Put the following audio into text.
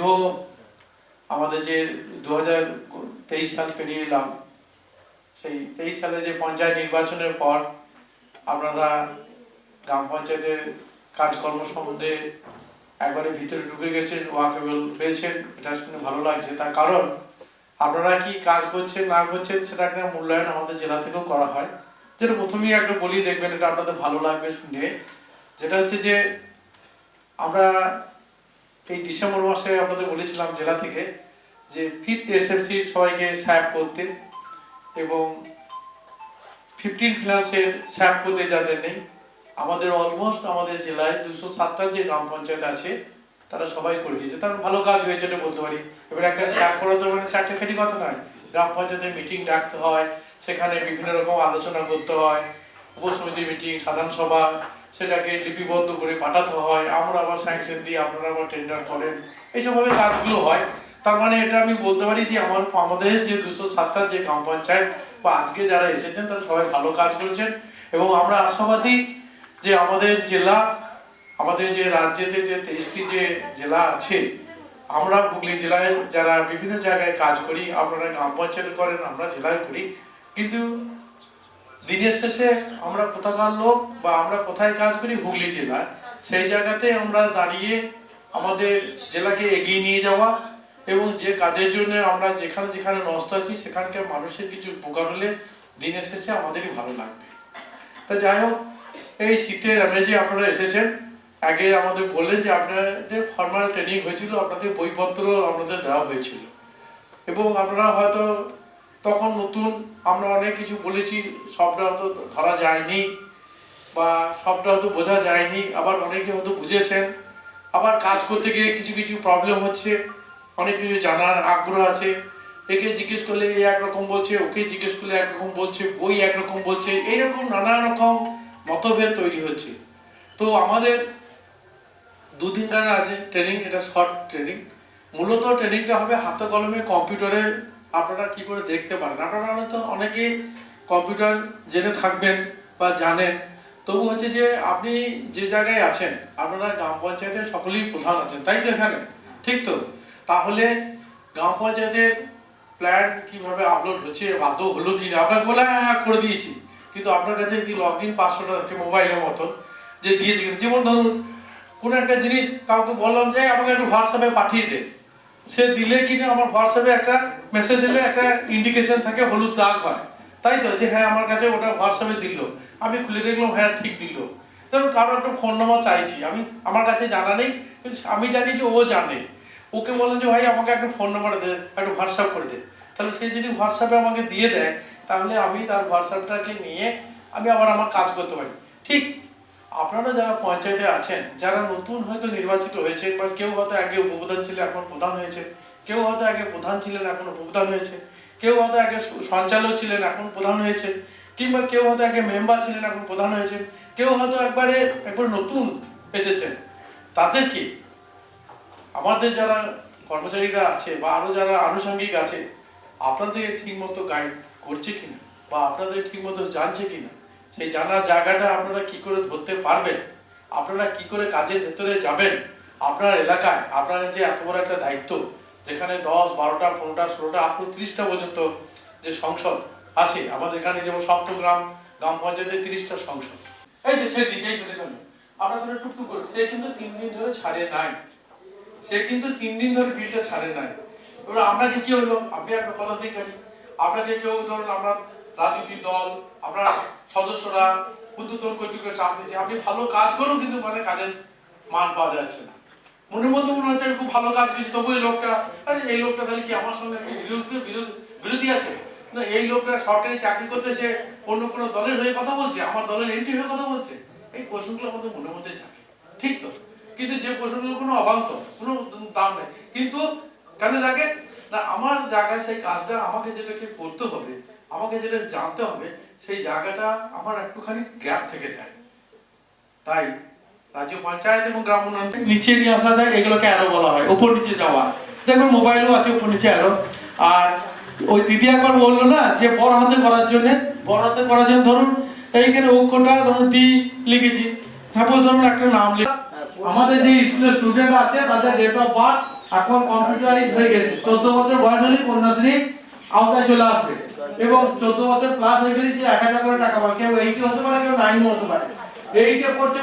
দীর্ঘ আমাদের যে দু হাজার তেইশ সাল পেরিয়ে এলাম, সেই তেইশ সালে যে পঞ্চায়েত নির্বাচনের পর আপনারা গ্রাম পঞ্চায়েতের কাজকর্ম সম্বন্ধে একবারে ভিতরে ঢুকে গেছেন, ওয়াকেবল হয়েছেন এটা শুনে ভালো লাগছে। তার কারণ, আপনারা কি কাজ করছেন, না করছেন, সেটা একটা মূল্যায়ন আমাদের জেলা থেকেও করা হয়। যেটা প্রথমেই একটা বলি, দেখবেন এটা আপনাদের ভালো লাগবে শুনে। যেটা হচ্ছে যে আমরা এই ডিসেম্বর মাসে আপনাদের বলেছিলাম জেলা থেকে যে ফিফথ এসএমসি সবাইকে স্যাপ করতে এবং ফিফটিন ফিনান্সের স্যাপ করতে যাদের নেই, আমাদের অলমোস্ট আমাদের জেলায় দুশো সাতটা যে গ্রাম পঞ্চায়েত আছে, তারা সবাই করে দিয়েছে। তার ভালো কাজ হয়েছে এটা বলতে পারি। এবার একটা স্যাপ করা তো মানে চারটে খাটি কথা নয়। গ্রাম পঞ্চায়েতের মিটিং ডাকতে হয়, সেখানে বিভিন্ন রকম আলোচনা করতে হয়। উপসমিতি মিটিং সাধারণ সভা সেটাকে লিপিবদ্ধ করে পাঠাতে হয়। আমরা আবার স্যাংশন দিয়ে আপনারা আবার টেন্ডার করেন। এইসবভাবে কাজগুলো হয়। তার মানে এটা আমি বলতে পারি যে আমার, আমাদের যে দুশো সাতটার যে গ্রাম পঞ্চায়েত বা আজকে যারা এসেছেন, তারা সবাই ভালো কাজ করেছেন। এবং আমরা আশাবাদী যে আমাদের জেলা, আমাদের যে রাজ্যেতে যে তেইশটি যে জেলা আছে, আমরা হুগলি জেলায় যারা বিভিন্ন জায়গায় কাজ করি, আপনারা গ্রাম পঞ্চায়েত করেন, আমরা জেলায় করি। কিন্তু দিনের শেষে আমরা কোথাকার লোক বা আমরা কোথায় কাজ করি হুগলি জেলায়, সেই জায়গাতে আমরা দাঁড়িয়ে আমাদের জেলাকে এগিয়ে নিয়ে যাওয়া এবং যে কাজের জন্য আমরা যেখানে যেখানে নষ্ট আছি সেখানকার মানুষের কিছু উপকার হলে দিনের শেষে আমাদেরই ভালো লাগবে। তা যাই হোক, এই শীতের আমেজে আপনারা এসেছেন। আগে আমাদের বললেন যে আপনাদের ফর্মাল ট্রেনিং হয়েছিল, আপনাদের বইপত্র আমাদের দেওয়া হয়েছিল। এবং আপনারা হয়তো তখন নতুন আমরা অনেক কিছু বলেছি, সবটা হয়তো ধরা যায়নি বা সবটা হয়তো বোঝা যায়নি, আবার অনেকে হয়তো বুঝেছেন, আবার কাজ করতে গিয়ে কিছু কিছু প্রবলেম হচ্ছে, অনেক কিছু জানার আগ্রহ আছে, একে জিজ্ঞেস করলে এ একরকম বলছে, ওকে জিজ্ঞেস করলে একরকম বলছে বই একরকম বলছে, এইরকম নানা রকম মতভেদ তৈরি হচ্ছে। তো আমাদের দুদিনকার আছে ট্রেনিং এটা শর্ট ট্রেনিং মূলত ট্রেনিংটা হবে হাতে কলমে কম্পিউটারে আপনারা কি করে দেখতে পারেন? আপনারা হয়তো অনেকে কম্পিউটার জেনে থাকবেন বা জানেন। তবু হচ্ছে যে আপনি যে জায়গায় আছেন, আপনারা গ্রাম পঞ্চায়েতের সকলেই প্রধান আছেন, তাই তো এখানে? ঠিক তো? তাহলে গ্রাম পঞ্চায়েতের প্ল্যান কীভাবে আপলোড হচ্ছে, বাধ্য হলো কি না? আপনাকে বলে হ্যাঁ হ্যাঁ করে দিয়েছি। কিন্তু আপনার কাছে যদি লগ ইন পাসওয়ার্ড থাকে মোবাইলের মতন যে দিয়েছে যেমন ধরুন, কোনো একটা জিনিস কাউকে বললাম যে, আমাকে একটু হোয়াটসঅ্যাপে পাঠিয়ে দে। সে দিলে কিনা আমার হোয়াটসঅ্যাপে একটা মেসেজ দিলে একটা ইন্ডিকেশন থাকে, হলুদ দাগ হয়। তাই তো? যে হ্যাঁ আমার কাছে ওটা হোয়াটসঅ্যাপে দিল। আমি খুলে দেখলাম হ্যাঁ ঠিক দিল। ধরুন কারও একটা ফোন নাম্বার চাইছি, আমি, আমার কাছে জানা নেই আমি জানি যে ও জানে। ওকে বললাম যে, ভাই, আমাকে একটা ফোন নাম্বার দে, একটু হোয়াটসঅ্যাপ করে দে। তাহলে সে যদি হোয়াটসঅ্যাপে আমাকে দিয়ে দেয়, তাহলে আমি তার হোয়াটসঅ্যাপটাকে নিয়ে আমি আবার আমার কাজ করতে পারি। ঠিক আপনারা যারা পঞ্চায়েতে আছেন, যারা নতুন হয়তো নির্বাচিত হয়েছে, বা কেউ হয়তো আগে উপপ্রধান ছিলেন, এখন প্রধান হয়েছে, কেউ হয়তো আগে প্রধান ছিলেন, এখন উপপ্রধান হয়েছে, কেউ হয়তো আগে সঞ্চালক ছিলেন, এখন প্রধান হয়েছে, কিংবা কেউ হয়তো আগে মেম্বার ছিলেন, এখন প্রধান হয়েছে, কেউ হয়তো একবারে, একবার নতুন এসেছেন। তাদের কি? আমাদের যারা কর্মচারীরা আছে, বা আরও যারা আনুষঙ্গিক আছে, আপনাদের ঠিক মতো গাইড করছে কিনা? বা আপনাদের ঠিক মতো জানছে কিনা? সেই জানার জায়গাটা আপনারা কি করে ধরতে পারবেন? আপনারা কি করে কাজের ভেতরে যাবেন? আপনার এলাকায়, আপনার যে এত বড় একটা দায়িত্ব, যেখানে দশ, বারোটা, পনেরোটা, ষোলোটা, আপনি তিরিশটা পর্যন্ত যে সংসদ আছে, আমাদের এখানে যেমন সপ্তগ্রাম গ্রাম পঞ্চায়েতের তিরিশটা সংসদ। এই যে ছেড়ে দিয়েছে এই তো দেখুন, আপনার সাথে টুকটুক করে, সে কিন্তু তিন দিন ধরে ছাড়ে নাই। সে কিন্তু তিন দিন ধরে বিলটা ছাড়ে নাই। এবার আপনাকে কি হলো? আপনি একটা পদাধিকারী। আপনাকে কেউ, ধরুন, আমরা রাজনৈতিক দল আপনার সদস্যরা উদ্যোতন কর্তৃপক্ষ চাপ দিচ্ছে আপনি ভালো কাজ করুন, কিন্তু মানে কাজের মান পাওয়া যাচ্ছে না। মনের মধ্যে মনে হচ্ছে খুব ভালো কাজ করেছি তবু এই লোকটা, আরে এই লোকটা তাহলে কি আমার সঙ্গে বিরোধী আছে? না, এই লোকটা সরকারি চাকরি করতে সে অন্য কোনো দলের হয়ে কথা বলছে, আমার দলের এমপি হয়ে কথা বলছে? এই প্রশ্নগুলো আমাদের মনের মধ্যে থাকে। ঠিক তো? কিন্তু যে প্রশ্নগুলো কোনো অবান্ত, কোনো দাম নেই। কিন্তু কেন থাকে না, আমার জায়গায় সেই কাজটা আমাকে যেটাকে করতে হবে আমাকে যেটা জানতে হবে, সেই জায়গাটা আমার একটুখানি গ্যাপ থেকে যায়। তাই রাজ্য পঞ্চায়েত এবং গ্রাম উন্নয়ন নিচে নিয়ে আসা যায়, এগুলোকে অ্যারো বলা হয়, উপর নিচে যাওয়া। দেখুন মোবাইলও আছে উপর নিচে অ্যারো আর ওই দিদি একবার বলল না, যে বড় হাতে করার জন্য, বড় হাতে করার জন্য ধরুন, এইখানে অক্ষরটা ধরুন ডি লিখেছি। সাপোজ ধরুন একটা নাম লিখ। আমাদের যে স্কুলের স্টুডেন্ট আছে, তাদের ডেট অফ বার্থ এখন কম্পিউটারাইজ হয়ে গেছে। চোদ্দ বছর বয়স হলে কন্যাশ্রীর আওতায় চলে আসবে। এবং চোদ্দ বছর ক্লাস হয়ে গেলে সে এক হাজার করে টাকা পাবে। কেউ এইটি হতে পারে, কেউ নাইনও হতে পারে। এইটা করছে